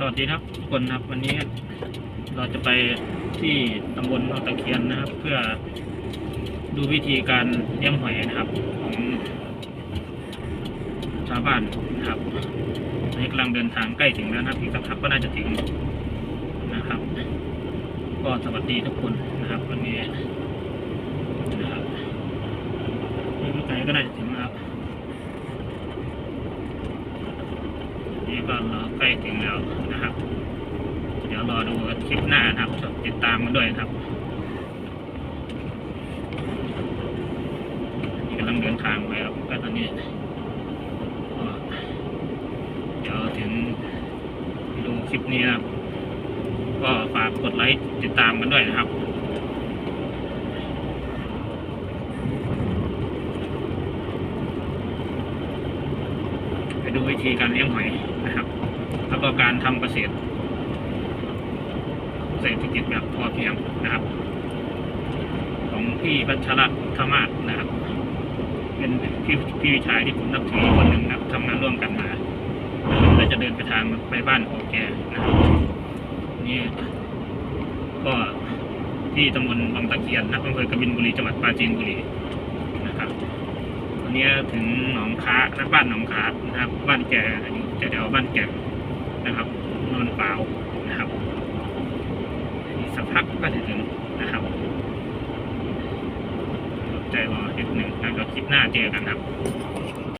สวัสดีครับทุกคนครับวันนี้เราจะไปที่ตำบลนอกตะเคียนนะครับ เพื่อดูวิธีการเลี้ยงหอยนะครับของชาวบ้านนะครับตอนนี้กำลังเดินทางใกล้ถึงแล้วนะครับอีกสักพักก็น่าจะถึงนะครับ ก็สวัสดีทุกคนนะครับ วันนี้นะครับไม่ไกลก็น่าจะถึงแล้ว นี่ ก็เราใกล้ถึงแล้วนะครับ เดี๋ยวรอดูคลิปหน้านะครับติดตามกันด้วยครับนี่กำลังเดินทางไปครับก็ตอนนี้เดี๋ยวถึงดูคลิปนี้นะครับ ก็ฝากกดไลค์ติดตามกันด้วยนะครับ ดูวิธีการเลี้ยงหอยนะครับ แล้วก็การทำเกษตรเศรษฐกิจแบบพอเพียงนะครับ ของพี่พัชรธรรมาศนะครับ เป็นพี่พี่ชายที่ผมนับถือคนหนึ่งนะครับทำงานร่วมกันมาแล้วจะเดินไปทางไปบ้านของแกนะครับนี่ก็ที่ตำบลบางตะเคียนนะอำเภอกบินบุรีจังหวัดปราจีนบุรีนะครับ เนี่ยถึงหนองค้าและบ้านหนองค้านะครับ บ้านแกอยู่แถวบ้านแกนะครับนนเปล่านะครับอีกสักพักก็จะถึงนะครับใจรอนิดหนึ่งแล้วก็คลิปหน้าเจอกันครับ